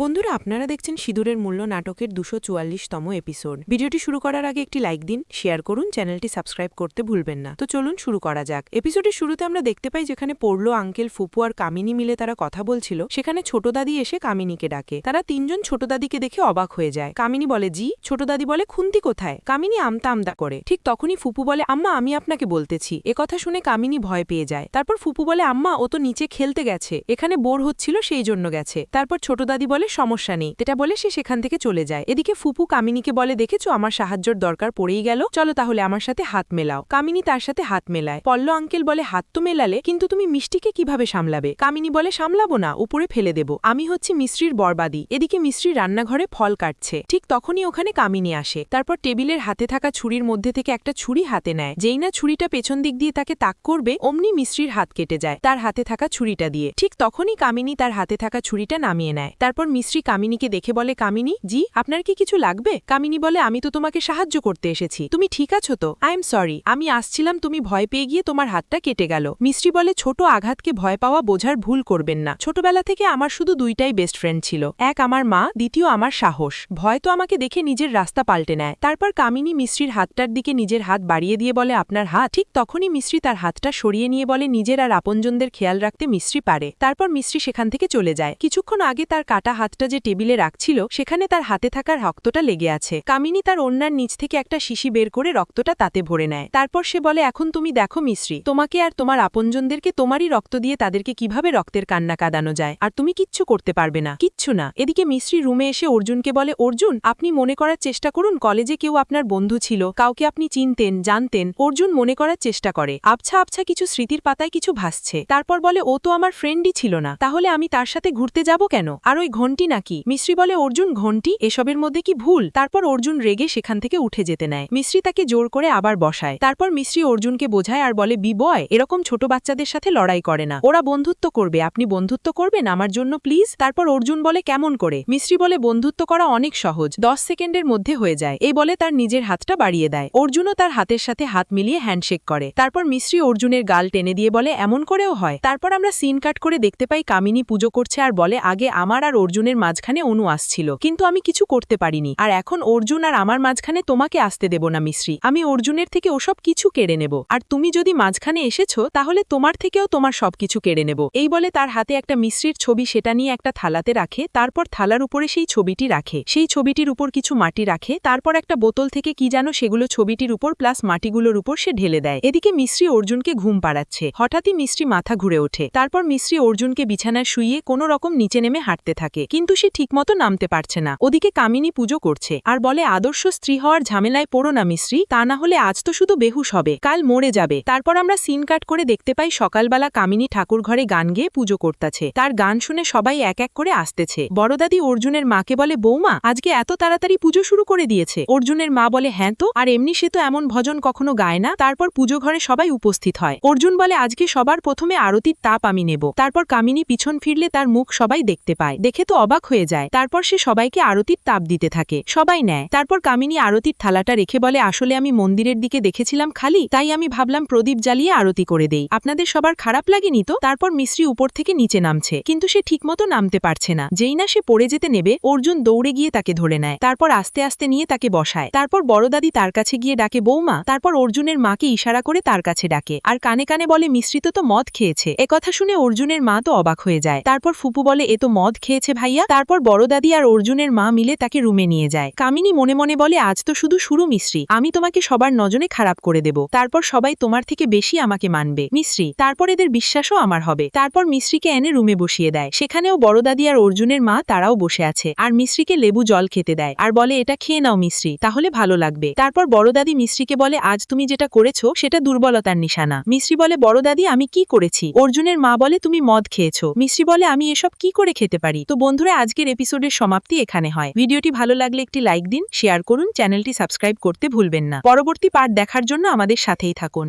বন্ধুরা, আপনারা দেখছেন সিঁদুরের মূল্য নাটকের দুশো চুয়াল্লিশতম এপিসোড ভিডিওটি শুরু করার আগে একটি লাইক দিন শেয়ার করুন, চ্যানেলটি সাবস্ক্রাইব করতে ভুলবেন না। তো চলুন শুরু করা যাক। এপিসোডের শুরুতে আমরা দেখতে পাই যেখানে পড়ল আঙ্কেল ফুপু আর কামিনী মিলে তারা কথা বলছিল। সেখানে ছোট দাদি এসে কামিনীকে ডাকে। তারা তিনজন ছোট দাদিকে দেখে অবাক হয়ে যায়। কামিনী বলে, জি, ছোট দাদি বলে, খুন্তি কোথায়? কামিনী আমতা আমদা করে। ঠিক তখনই ফুপু বলে, আম্মা, আমি আপনাকে বলতেছি। এ কথা শুনে কামিনী ভয় পেয়ে যায়। তারপর ফুপু বলে, আম্মা, ও তো নিচে খেলতে গেছে। এখানে বোর হচ্ছিল, সেই জন্য গেছে। তারপর ছোট দাদি বলে সমস্যা নেই। এটা বলে সে সেখান থেকে চলে যায়। এদিকে ফুপু কামিনীকে বলে, দেখেছ, আমার সাহায্যর দরকার পড়েই গেল। চলো তাহলে আমার সাথে হাত মেলাও। কামিনী তার সাথে হাত মেলায়। পল্ল আঙ্কেল বলে, হাত তো মেলালে, কিন্তু তুমি মিষ্টিকে কীভাবে সামলাবে? কামিনী বলে, সামলাবো না, উপরে ফেলে দেব। আমি হচ্ছি মিশ্রির বরবাদি। এদিকে মিশ্রি রান্নাঘরে ফল কাটছে। ঠিক তখনই ওখানে কামিনী আসে। তারপর টেবিলের হাতে থাকা ছুরির মধ্যে থেকে একটা ছুরি হাতে নেয়। যেই না ছুরিটা পেছন দিক দিয়ে তাকে তাক করবে, অমনি মিশ্রির হাত কেটে যায়, তার হাতে থাকা ছুরিটা দিয়ে। ঠিক তখনই কামিনী তার হাতে থাকা ছুরিটা নামিয়ে নেয়। তারপর মিশ্রি কামিনীকে দেখে বলে, কামিনী, জি, আপনার কি কিছু লাগবে? কামিনী বলে, আমি তো তোমাকে সাহায্য করতে এসেছি। তুমি ঠিক আছো তো? আই এম সরি আমি আসছিলাম, তুমি ভয় পেয়ে গিয়ে তোমার হাতটা কেটে গেল। মিশ্রি বলে, ছোট আঘাতকে ভয় পাওয়া বোঝার ভুল করবেন না। ছোটবেলা থেকে আমার শুধু দুইটাই বেস্ট ফ্রেন্ড ছিল। এক আমার মা, দ্বিতীয় আমার সাহস। ভয় তো আমাকে দেখে নিজের রাস্তা পাল্টে নেয়। তারপর কামিনী মিশ্রির হাতটার দিকে নিজের হাত বাড়িয়ে দিয়ে বলে, আপনার হাত? ঠিক তখনই মিশ্রি তার হাতটা সরিয়ে নিয়ে বলে, নিজের আর আপনজনদের খেয়াল রাখতে মিশ্রি পারে। তারপর মিশ্রি সেখান থেকে চলে যায়। কিছুক্ষণ আগে তার কাটা হাতটা যে টেবিলে রাখছিল, সেখানে তার হাতে থাকার রক্তটা লেগে আছে। কামিনী তার অন্যার নিচ থেকে একটা শিশি বের করে রক্তটা তাতে ভরে নেয়। তারপর সে বলে, এখন তুমি দেখো মিশ্রি, তোমাকে আর তোমার আপনজনদেরকে তোমারই রক্ত দিয়ে তাদেরকে কীভাবে রক্তের কান্না কাঁদানো যায়? আর তুমি কিচ্ছু করতে পারবে না। কিচ্ছু না। এদিকে মিশ্রি রুমে এসে অর্জুনকে বলে, অর্জুন, আপনি মনে করার চেষ্টা করুন, কলেজে কেউ আপনার বন্ধু ছিল, কাউকে আপনি চিনতেন, জানতেন। অর্জুন মনে করার চেষ্টা করে। আবছা আবছা কিছু স্মৃতির পাতায় কিছু ভাসছে। তারপর বলে, ও তো আমার ফ্রেন্ডই ছিল না। তাহলে আমি তার সাথে ঘুরতে যাব কেন? আর ওই ঘন্টি নাকি? মিশ্রি বলে, অর্জুন ঘন্টি এসবের মধ্যে কি ভুল? তারপর অর্জুন রেগে সেখান থেকে উঠে যেতে নেয়। মিশ্রি তাকে জোর করে আবার বসায়। তারপর মিশ্রি অর্জুনকে বোঝায় আর বলে, বি বয়, এরকম ছোট বাচ্চাদের সাথে লড়াই করে না। ওরা বন্ধুত্ব করবে। আপনি বন্ধুত্ব করবেন আমার জন্য, প্লিজ? তারপর অর্জুন বলে, কেমন করে? মিশ্রি বলে, বন্ধুত্ব করা অনেক সহজ। দশ সেকেন্ডের মধ্যে হয়ে যায়। এই বলে তার নিজের হাতটা বাড়িয়ে দেয়। অর্জুনও তার হাতের সাথে হাত মিলিয়ে হ্যান্ডশেক করে। তারপর মিশ্রি অর্জুনের গাল টেনে দিয়ে বলে, এমন করেও হয়। তারপর আমরা সিন কাট করে দেখতে পাই কামিনী পুজো করছে আর বলে, আগে আমার আর অর্জুনের মাঝখানে অনু আসছিল। কিন্তু আমি কিছু করতে পারিনি। আর এখন অর্জুন আর আমার মাঝখানে তোমাকে আসতে দেব না, মিশ্রি। আমি অর্জুনের থেকে ওসব কিছু কেড়ে নেব। আর তুমি যদি মাঝখানে এসেছ, তাহলে তোমার থেকেও তোমার সবকিছু কেড়ে নেব। এই বলে তার হাতে একটা মিশ্রির ছবি সেটা নিয়ে একটা থালাতে রাখে, তারপর থালার উপরে সেই ছবিটি রাখে। সেই ছবিটির উপর কিছু মাটি রাখে, তারপর একটা বোতল থেকে কি জানো সেগুলো ছবিটির উপর প্লাস মাটিগুলোর উপর সে ঢেলে দেয়। এদিকে মিশ্রি অর্জুনকে ঘুম পাড়াচ্ছে। হঠাৎই মিশ্রি মাথা ঘুরে ওঠে। তারপর মিশ্রি অর্জুনকে বিছানায় শুইয়ে কোনো রকম নিচে নেমে হাঁটতে থাকে। কিন্তু সে ঠিকমতো নামতে পারছে না। ওদিকে কামিনী পুজো করছে আর বলে, আদর্শ স্ত্রী হওয়ার ঝামেলায় পড়ো না মিশ্রি। তা না হলে আজ তো শুধু বেহুশ হবে। কাল মরে যাবে তারপর আমরা সিন কাট করে দেখতে পাই, সকালবেলা কামিনী ঠাকুর ঘরে গান গেয়ে পুজো করতেছে। তার গান শুনে সবাই এক এক করে আসতেছে। বড়দাদি অর্জুনের মাকে বলে, বৌমা, আজকে এত তাড়াতাড়ি পুজো শুরু করে দিয়েছে অর্জুনের মা বলে হ্যাঁ তো, আর এমনি সে তো এমন ভজন কখনো গায় না তারপর পুজো ঘরে সবাই উপস্থিত হয়। অর্জুন বলে, আজকে সবার প্রথমে আরতির তাপ আমি নেব তারপর কামিনী পিছন ফিরলে তার মুখ সবাই দেখতে পায়। দেখে তো অবাক হয়ে যায়। তারপর সে সবাইকে আরতির তাপ দিতে থাকে। সবাই নেয়। তারপর কামিনী আরতির থালাটা রেখে বলে, আসলে আমি মন্দিরের দিকে দেখেছিলাম খালি, তাই আমি ভাবলাম প্রদীপ জ্বালিয়ে আরতি করে দেই। আপনাদের সবার খারাপ লাগেনি তো? তারপর মিশ্রি উপর থেকে নিচে নামছে। কিন্তু সে ঠিকমতো নামতে পারছে না। যেই না সে পড়ে যেতে নেবে, অর্জুন দৌড়ে গিয়ে তাকে ধরে নেয়। তারপর আস্তে আস্তে নিয়ে তাকে বসায়। তারপর বড়দাদি তার কাছে গিয়ে ডাকে, বৌমা! তারপর অর্জুনের মাকে ইশারা করে তার কাছে ডাকে। আর কানে কানে বলে, মিশ্রিত তো মদ খেয়েছে। একথা শুনে অর্জুনের মা তো অবাক হয়ে যায়। তারপর ফুপু বলে, এ তো মদ খেয়েছে ভাইয়া, তারপর বড়দাদি আর অর্জুনের মা মিলে তাকে রুমে নিয়ে যায়। কামিনী মনে মনে বলে, আজ তো শুধু শুরু মিশ্রি। আমি তোমাকে সবার নজনে খারাপ করে দেব। তারপর সবাই তোমার থেকে বেশি আমাকে মানবে। মিশ্রি, তারপর এদের বিশ্বাসও আমার হবে। তারপর মিশ্রিকে এনে রুমে বসিয়ে দেয়। সেখানেও বড়দাদি আর অর্জুনের মা তারাও বসে আছে। আর মিশ্রিকে লেবু জল খেতে দেয়। আর বলে, এটা খেয়ে নাও মিশ্রি, তাহলে ভালো লাগবে। তারপর বড়দাদি মিশ্রিকে বলে, আজ তুমি যেটা করেছ, সেটা দুর্বলতার নিশানা। মিশ্রি বলে বড়দাদি আমি কি করেছি? অর্জুনের মা বলে, তুমি মদ খেয়েছো। মিশ্রি বলে, আমি এসব কি করে খেতে পারি? তো বন্ধুরা, আজকের এপিসোডের সমাপ্তি এখানে হয়। ভিডিওটি ভালো লাগলে একটি লাইক দিন, শেয়ার করুন, চ্যানেলটি সাবস্ক্রাইব করতে ভুলবেন না। পরবর্তী পার্ট দেখার জন্য আমাদের সাথেই থাকুন।